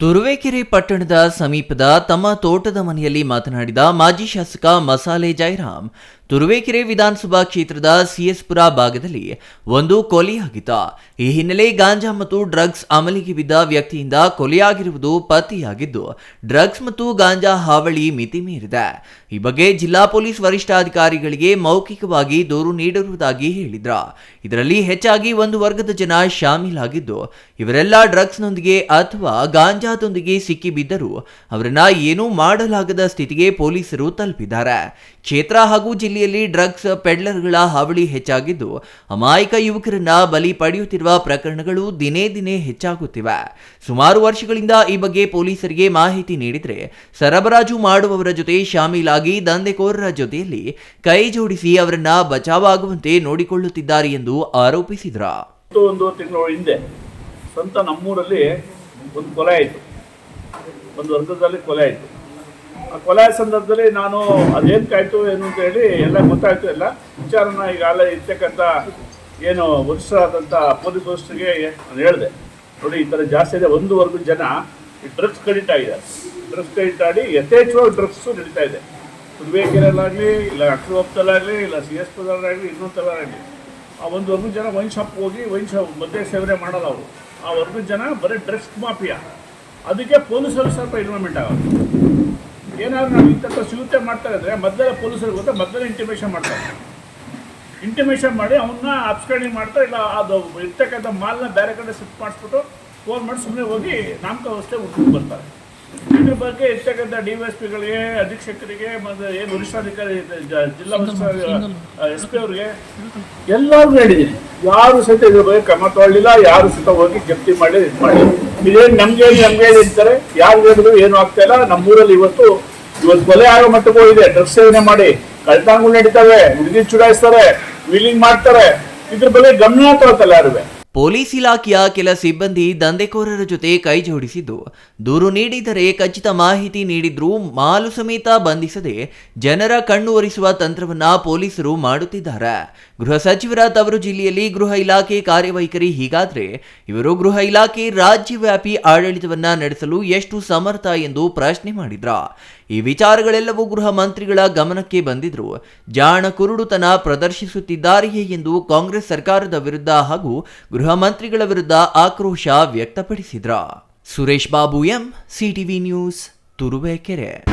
ತುರುವೇಕೆರೆ ಪಟ್ಟಣದ ಸಮೀಪದ ತಮ್ಮ ತೋಟದ ಮನೆಯಲ್ಲಿ ಮಾತನಾಡಿದ ಮಾಜಿ ಶಾಸಕ ಮಸಾಲೆ ಜಯರಾಮ್ ತುರುವೇಕೆರೆ ವಿಧಾನಸಭಾ ಕ್ಷೇತ್ರದ ಸಿಎಸ್ಪುರ ಭಾಗದಲ್ಲಿ ಒಂದು ಕೊಲೆಯಾಗಿದ್ದ ಈ ಹಿನ್ನೆಲೆ ಗಾಂಜಾ ಮತ್ತು ಡ್ರಗ್ಸ್ ಅಮಲಿಗೆ ಬಿದ್ದ ವ್ಯಕ್ತಿಯಿಂದ ಕೊಲೆಯಾಗಿರುವುದು ಪತ್ತೆಯಾಗಿದ್ದು, ಡ್ರಗ್ಸ್ ಮತ್ತು ಗಾಂಜಾ ಹಾವಳಿ ಮಿತಿ ಮೀರಿದೆ ಈ ಬಗ್ಗೆ ಜಿಲ್ಲಾ ಪೊಲೀಸ್ ವರಿಷ್ಠಾಧಿಕಾರಿಗಳಿಗೆ ಮೌಖಿಕವಾಗಿ ದೂರು ನೀಡಿರುವುದಾಗಿ ಹೇಳಿದ್ರ. ಇದರಲ್ಲಿ ಹೆಚ್ಚಾಗಿ ಒಂದು ವರ್ಗದ ಜನ ಶಾಮೀಲಾಗಿದ್ದು, ಇವರೆಲ್ಲ ಡ್ರಗ್ಸ್ನೊಂದಿಗೆ ಅಥವಾ ಗಾಂಜಾದೊಂದಿಗೆ ಸಿಕ್ಕಿಬಿದ್ದರೂ, ಅವರನ್ನ ಏನೂ ಮಾಡಲಾಗದ ಸ್ಥಿತಿಗೆ ಪೊಲೀಸರು ತಲುಪಿದ್ದಾರೆ. ಕ್ಷೇತ್ರ ಹಾಗೂ ಜಿಲ್ಲೆಯಲ್ಲಿ ಡ್ರಗ್ಸ್ ಪೆಡ್ಲರ್ಗಳ ಹಾವಳಿ ಹೆಚ್ಚಾಗಿದ್ದು, ಅಮಾಯಕ ಯುವಕರನ್ನ ಬಲಿ ಪಡೆಯುತ್ತಿರುವ ಪ್ರಕರಣಗಳು ದಿನೇ ದಿನೇ ಹೆಚ್ಚಾಗುತ್ತಿವೆ. ಸುಮಾರು ವರ್ಷಗಳಿಂದ ಈ ಬಗ್ಗೆ ಪೊಲೀಸರಿಗೆ ಮಾಹಿತಿ ನೀಡಿದ್ರೆ, ಸರಬರಾಜು ಮಾಡುವವರ ಜೊತೆ ಶಾಮೀಲಾಗಿ ದಂಧೆಕೋರರ ಜೊತೆಯಲ್ಲಿ ಕೈ ಜೋಡಿಸಿ ಅವರನ್ನ ಬಚಾವಾಗುವಂತೆ ನೋಡಿಕೊಳ್ಳುತ್ತಿದ್ದಾರೆ ಎಂದು ಆರೋಪಿಸಿದ್ರು. ಒಂದು ತಿಂಗಳ ಹಿಂದೆ ಸ್ವಂತ ನಮ್ಮೂರಲ್ಲಿ ಒಂದು ಕೊಲೆ ಆಯಿತು. ಒಂದು ವರ್ಗದಲ್ಲಿ ಕೊಲೆ ಆಯಿತು. ಆ ಕೊಲೆ ಆದ ಸಂದರ್ಭದಲ್ಲಿ ನಾನು ಅದೇನಕ್ಕಾಯ್ತು ಏನು ಅಂತ ಹೇಳಿ ಎಲ್ಲ ಗೊತ್ತಾಯ್ತು ಎಲ್ಲ. ವಿಚಾರನ ಈಗ ಈಗಾಗಲೇ ಇರ್ತಕ್ಕಂಥ ಏನು ವರಿಷ್ಠರಾದಂಥ ಪೊಲೀಸ್ ವರಿಷ್ಠರಿಗೆ ನಾನು ಹೇಳಿದೆ. ನೋಡಿ, ಈ ಥರ ಜಾಸ್ತಿ ಇದೆ. ಒಂದು ವರ್ಗದ ಜನ ಈ ಡ್ರಗ್ಸ್ ಕ್ರೆಡಿಟ್ ಆಗಿದೆ ಡ್ರಗ್ಸ್ ಕ್ರೆಡಿಟ್ ಆಡಿ ಯಥೇಚ್ಛವಾಗಿ ಡ್ರಗ್ಸು ನಡೀತಾ ಇದೆ. ತುರ್ಬೇಕೆರೆಯಲ್ಲಾಗಲಿ ಇಲ್ಲ ಅಕ್ರವಪ್ತಲ್ಲಾಗಲಿ ಇಲ್ಲ ಸಿ ಎಸ್ ಪದಲ್ಲಾಗಲಿ ಇನ್ನೊಂದಲ್ಲಾಗಲಿ ಆ ಒಂದು ವರ್ಗದ ಜನ ವೈನ್ ಶಾಪ್ ಹೋಗಿ ವೈನ್ ಶಾಪ್ ಮದ್ಯ ಸೇವನೆ ಮಾಡಲ್ಲ ಅವರು. ಆ ವರ್ಗದ ಜನ ಬರೀ ಡ್ರಗ್ಸ್ ಮಾಫಿಯಾ. ಅದಕ್ಕೆ ಪೊಲೀಸರು ಸ್ವಲ್ಪ ಇನ್ವಾಲ್ವ್ಮೆಂಟ್ ಆಗೋದು ಏನಾದ್ರು ನಾವು ಇಂಥ ಸಿಗುತ್ತೆ ಮಾಡ್ತಾ ಇದ್ರೆ ಮೊದಲೇ ಪೊಲೀಸರಿಗೆ ಗೊತ್ತಾ? ಮೊದಲೇ ಇಂಟಿಮೇಷನ್ ಮಾಡ್ತಾರೆ. ಇಂಟಿಮೇಷನ್ ಮಾಡಿ ಅವನ್ನ ಅಬ್ಸ್ಕಂಡಿಂಗ್ ಮಾಡ್ತಾರೆ ಇಲ್ಲ ಅದು ಇರ್ತಕ್ಕಂಥ ಮಾಲ್ನ ಬೇರೆ ಕಡೆ ಶಿಫ್ಟ್ ಮಾಡಿಸ್ಬಿಟ್ಟು ಫೋನ್ ಮಾಡಿ ಸುಮ್ಮನೆ ಹೋಗಿ ನಾಮಕ ವ್ಯವಸ್ಥೆ ಹುಡ್ಕೊಂಡು ಬರ್ತಾರೆ. ಇದ್ರ ಬಗ್ಗೆ ಇರ್ತಕ್ಕಂಥ ಡಿ ವೈ ಎಸ್ ಪಿಗಳಿಗೆ ಅಧೀಕ್ಷಕರಿಗೆ ಮತ್ತು ಏನು ವರಿಷ್ಠಾಧಿಕಾರಿ ಜಿಲ್ಲಾ ಎಸ್ ಪಿ ಅವ್ರಿಗೆ ಎಲ್ಲರಿಗೂ ಹೇಳಿದ್ದೀನಿ ಯಾರು ಸಹಿತ ಇದ್ರ ಬಗ್ಗೆ ಕ್ರಮ ತಗೊಳ್ಳಿಲ್ಲ ಯಾರು ಸಹಿತ ಹೋಗಿ ಜಪ್ತಿ ಮಾಡಿ ಇದು ಮಾಡಿ. ಇದೇನು ನಮ್ಗೆ ನಮ್ಗೆ ಹೇಳಿ ಅಂತಾರೆ ಯಾರು ಹೇಳಿದ್ರು ಏನು ಆಗ್ತಾ ಇಲ್ಲ ನಮ್ಮೂರಲ್ಲಿ ಇವತ್ತು ಇವತ್ತು ಕೊಲೆ ಆಗೋ ಮಟ್ಟಕ್ಕೆ ಇದೆ ಡ್ರಗ್ಸ್ ಸೇವನೆ ಮಾಡಿ. ಕಳ್ತಾಂಗ್ ನಡೀತವೆ, ಹುಡುಗಿ ಚುಡಾಯಿಸ್ತಾರೆ ವೀಲಿಂಗ್ ಮಾಡ್ತಾರೆ. ಇದ್ರ ಬಗ್ಗೆ ಗಮನ ತಗೋತಲ್ಲ ಯಾರುವೆ ಪೊಲೀಸ್ ಇಲಾಖೆಯ ಕೆಲ ಸಿಬ್ಬಂದಿ ದಂಧೆಕೋರರ ಜೊತೆ ಕೈ ಜೋಡಿಸಿದ್ದು. ದೂರು ನೀಡಿದರೆ ಖಚಿತ ಮಾಹಿತಿ ನೀಡಿದ್ರೂ ಮಾಲು ಸಮೇತ ಬಂಧಿಸದೆ ಜನರ ಕಣ್ಣು ಒರೆಸುವ ತಂತ್ರವನ್ನ ಪೊಲೀಸರು ಮಾಡುತ್ತಿದ್ದಾರೆ. ಗೃಹ ಸಚಿವರ ತವರು ಜಿಲ್ಲೆಯಲ್ಲಿ ಗೃಹ ಇಲಾಖೆ ಕಾರ್ಯವೈಖರಿ ಹೀಗಾದ್ರೆ ಇವರು ಗೃಹ ಇಲಾಖೆ ರಾಜ್ಯವ್ಯಾಪಿ ಆಡಳಿತವನ್ನ ನಡೆಸಲು ಎಷ್ಟು ಸಮರ್ಥ ಎಂದು ಪ್ರಶ್ನೆ ಮಾಡಿದ್ರ. ಈ ವಿಚಾರಗಳೆಲ್ಲವೂ ಗೃಹ ಮಂತ್ರಿಗಳ ಗಮನಕ್ಕೆ ಬಂದಿದ್ರು. ಜಾಣ ಕುರುಡುತನ ಪ್ರದರ್ಶಿಸುತ್ತಿದ್ದಾರೆಯೇ ಎಂದು ಕಾಂಗ್ರೆಸ್ ಸರ್ಕಾರದ ವಿರುದ್ಧ ಹಾಗೂ ಗೃಹ ಮಂತ್ರಿಗಳ ವಿರುದ್ಧ ಆಕ್ರೋಶ ವ್ಯಕ್ತಪಡಿಸಿದ್ರ. Suresh Babu M CTV news Turuvekere.